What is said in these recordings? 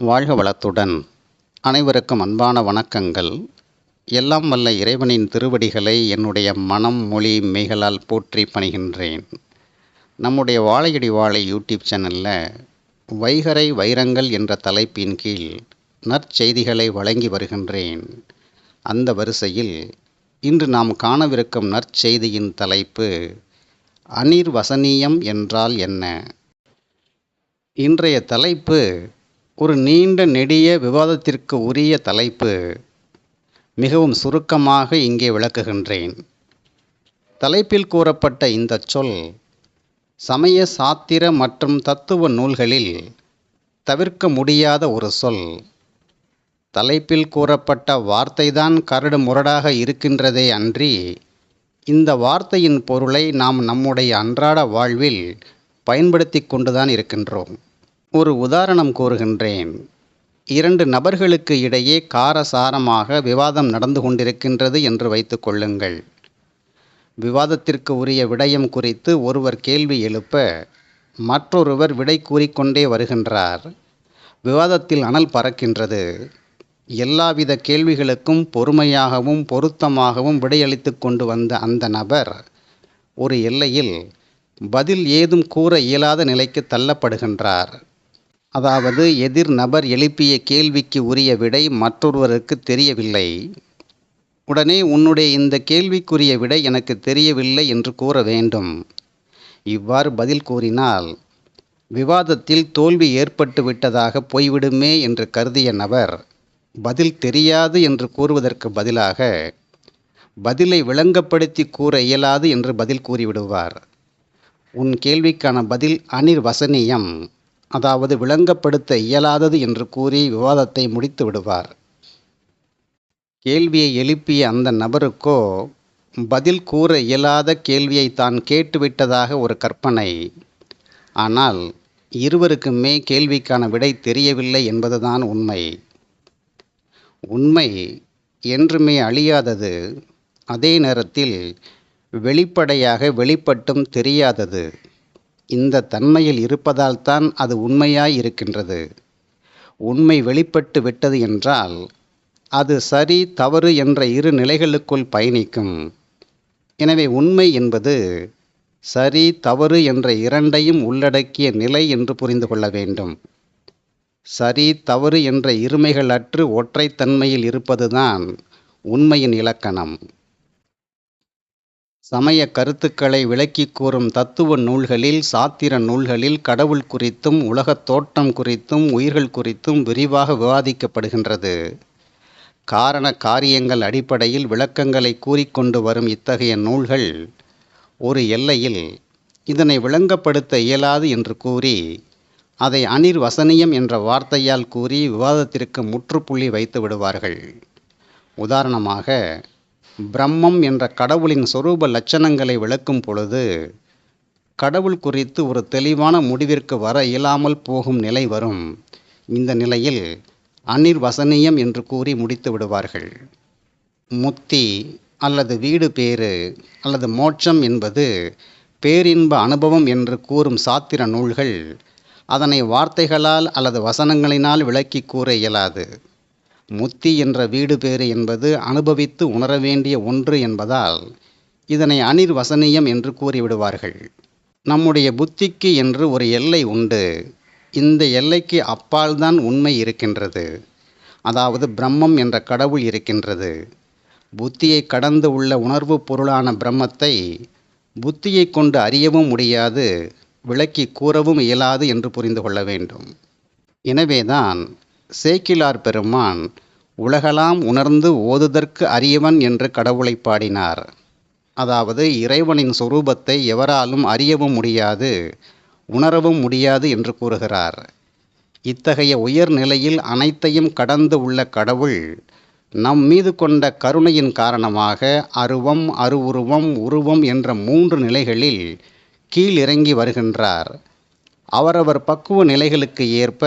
வாழ்க வளத்துடன். அனைவருக்கும் அன்பான வணக்கங்கள். எல்லாம் வல்ல இறைவனின் திருவடிகளை என்னுடைய மனம் மொழி மெய்களால் போற்றி பணிகின்றேன். நம்முடைய வாழையடி வாழை யூடியூப் சேனலில் வைகரை வைரங்கள் என்ற தலைப்பின் கீழ் நற்செய்திகளை வழங்கி வருகின்றேன். அந்த வரிசையில் இன்று நாம் காணவிருக்கும் நற்செய்தியின் தலைப்பு அனிர்வசனீயம் என்றால் என்ன? இன்றைய தலைப்பு ஒரு நீண்ட நெடிய விவாதத்திற்கு உரிய தலைப்பு மிகவும் சுருக்கமாக இங்கே விளக்குகின்றேன். தலைப்பில் கூறப்பட்ட இந்த சொல் சமய சாத்திர மற்றும் தத்துவ நூல்களில் தவிர்க்க முடியாத ஒரு சொல். தலைப்பில் கூறப்பட்ட வார்த்தைதான் கரடு முரடாக இருக்கின்றதே அன்றி இந்த வார்த்தையின் பொருளை நாம் நம்முடைய அன்றாட வாழ்வில் பயன்படுத்தி கொண்டுதான் இருக்கின்றோம். ஒரு உதாரணம் கூறுகின்றேன். இரண்டு நபர்களுக்கு இடையே காரசாரமாக விவாதம் நடந்து கொண்டிருக்கின்றது என்று வைத்துக் கொள்ளுங்கள். விவாதத்திற்கு உரிய விடயம் குறித்து ஒருவர் கேள்வி எழுப்ப மற்றொருவர் விடை கூறிக்கொண்டே வருகின்றார். விவாதத்தில் அனல் பறக்கின்றது. எல்லாவித கேள்விகளுக்கும் பொறுமையாகவும் பொருத்தமாகவும் விடையளித்து கொண்டு வந்த அந்த நபர் ஒரு எல்லையில் பதில் ஏதும் கூற இயலாத நிலைக்கு தள்ளப்படுகின்றார். அதாவது எதிர் நபர் எழுப்பிய கேள்விக்கு உரிய விடை மற்றொருவருக்கு தெரியவில்லை. உடனே உன்னுடைய இந்த கேள்விக்குரிய விடை எனக்கு தெரியவில்லை என்று கூற வேண்டும். இவ்வாறு பதில் கூறினால் விவாதத்தில் தோல்வி ஏற்பட்டு விட்டதாக போய்விடுமே என்று கருதிய நபர் பதில் தெரியாது என்று கூறுவதற்கு பதிலாக பதிலை விளங்கப்படுத்தி கூற இயலாது என்று பதில் கூறிவிடுவார். உன் கேள்விக்கான பதில் அனிர்வசனீயம். அதாவது விளங்கப்படுத்த இயலாதது என்று கூறி விவாதத்தை முடித்து விடுவார். கேள்வியை எழுப்பிய அந்த நபருக்கோ பதில் கூற இயலாத கேள்வியை தான் கேட்டுவிட்டதாக ஒரு கற்பனை. ஆனால் இருவருக்குமே கேள்விக்கான விடை தெரியவில்லை என்பதுதான் உண்மை. உண்மை என்றுமே அழியாதது அதே நேரத்தில் வெளிப்படையாக வெளிப்பட்டும் தெரியாதது. இந்த தன்மையில் இருப்பதால்தான் அது உண்மையாய் இருக்கின்றது உண்மை வெளிப்பட்டு விட்டது என்றால் அது சரி தவறு என்ற இரு நிலைகளுக்குள் பயணிக்கும். எனவே உண்மை என்பது சரி தவறு என்ற இரண்டையும் உள்ளடக்கிய நிலை என்று புரிந்து கொள்ள வேண்டும். சரி தவறு என்ற இருமைகள் அற்று ஒற்றைத்தன்மையில் இருப்பதுதான் உண்மையின் இலக்கணம். சமய கருத்துக்களை விளக்கி கூறும் தத்துவ நூல்களில் சாத்திர நூல்களில் கடவுள் குறித்தும் உலகத் தோற்றம் குறித்தும் உயிர்கள் குறித்தும் விரிவாக விவாதிக்கப்படுகின்றது. காரண காரியங்கள் அடிப்படையில் விளக்கங்களை கூறிக்கொண்டு வரும் இத்தகைய நூல்கள் ஒரு எல்லையில் இதனை விளங்கப்படுத்த இயலாது என்று கூறி அதை அனிர்வசனியம் என்ற வார்த்தையால் கூறி விவாதத்திற்கு முற்றுப்புள்ளி வைத்து விடுவார்கள். உதாரணமாக பிரம்மம் என்ற கடவுளின் சொரூப லட்சணங்களை விளக்கும் பொழுது கடவுள் குறித்து ஒரு தெளிவான முடிவிற்கு வர இயலாமல் போகும் நிலை வரும். இந்த நிலையில் அனிர்வசனியம் என்று கூறி முடித்து விடுவார்கள். முத்தி அல்லது வீடு பேறு அல்லது மோட்சம் என்பது பேரின்ப அனுபவம் என்று கூறும் சாத்திர நூல்கள் அதனை வார்த்தைகளால் அல்லது வசனங்களினால் விளக்கி கூற இயலாது. முத்தி என்ற வீடு பேறு என்பது அனுபவித்து உணர வேண்டிய ஒன்று என்பதால் இதனை அனிர்வசனீயம் என்று கூறிவிடுவார்கள். நம்முடைய புத்திக்கு என்று ஒரு எல்லை உண்டு. இந்த எல்லைக்கு அப்பால்தான் உண்மை இருக்கின்றது. அதாவது பிரம்மம் என்ற கடவுள் இருக்கின்றது. புத்தியை கடந்து உள்ள உணர்வு பொருளான பிரம்மத்தை புத்தியை கொண்டு அறியவும் முடியாது விளக்கி கூறவும் இயலாது என்று புரிந்து கொள்ள வேண்டும். எனவேதான் சேக்கிலார் பெருமான் உலகலாம் உணர்ந்து ஓதுதற்கு அரியவன் என்று கடவுளை பாடினார். அதாவது இறைவனின் சொரூபத்தை எவராலும் அறியவும் முடியாது உணரவும் முடியாது என்று கூறுகிறார். இத்தகைய உயர் நிலையில் அனைத்தையும் கடந்து உள்ள கடவுள் நம் மீது கொண்ட கருணையின் காரணமாக அருவம் அருவுருவம் உருவம் என்ற மூன்று நிலைகளில் கீழிறங்கி வருகின்றார். அவரவர் பக்குவ நிலைகளுக்கு ஏற்ப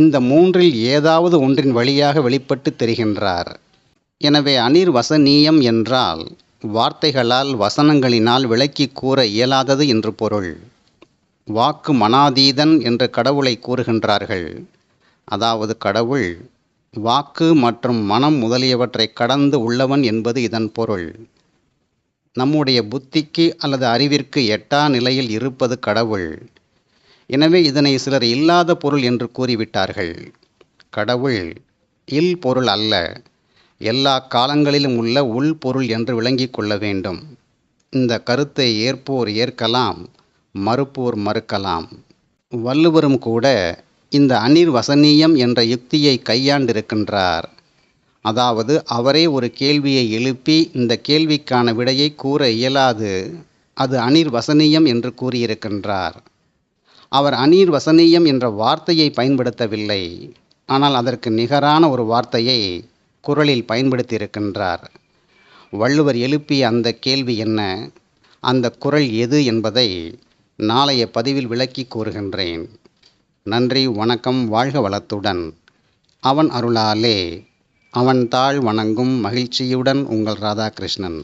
இந்த மூன்றில் ஏதாவது ஒன்றின் வழியாக வெளிப்பட்டு தெரிகின்றார். எனவே அனிர்வசனீயம் என்றால் வார்த்தைகளால் வசனங்களினால் விளக்கி கூற இயலாதது என்று பொருள். வாக்கு மனாதீதன் என்று கடவுளை கூறுகின்றார்கள். அதாவது கடவுள் வாக்கு மற்றும் மனம் முதலியவற்றை கடந்து உள்ளவன் என்பது இதன் பொருள். நம்முடைய புத்திக்கு அல்லது அறிவிற்கு எட்டா நிலையில் இருப்பது கடவுள். எனவே இதனை சிலர் இல்லாத பொருள் என்று கூறிவிட்டார்கள். கடவுள் இல் பொருள் அல்ல எல்லா காலங்களிலும் உள்ள உள் பொருள் என்று விளங்கிக் கொள்ள வேண்டும். இந்த கருத்தை ஏற்போர் ஏற்கலாம் மறுப்போர் மறுக்கலாம். வள்ளுவரும் கூட இந்த அனிர்வசனீயம் என்ற யுக்தியை கையாண்டிருக்கின்றார். அதாவது அவரே ஒரு கேள்வியை எழுப்பி இந்த கேள்விக்கான விடையை கூற இயலாது. அது அனிர்வசனீயம் என்று கூறியிருக்கின்றார். அவர் அனிர்வசனீயம் என்ற வார்த்தையை பயன்படுத்தவில்லை. ஆனால் அதற்கு நிகரான ஒரு வார்த்தையை குரலில் பயன்படுத்தியிருக்கின்றார். வள்ளுவர் எழுப்பிய அந்த கேள்வி என்ன? அந்த குரல் எது என்பதை நாளைய பதிவில் விளக்கி கூறுகின்றேன். நன்றி வணக்கம் வாழ்க வளத்துடன். அவன் அருளாலே அவன் தாழ் வணங்கும் மகிழ்ச்சியுடன் உங்கள் ராதாகிருஷ்ணன்.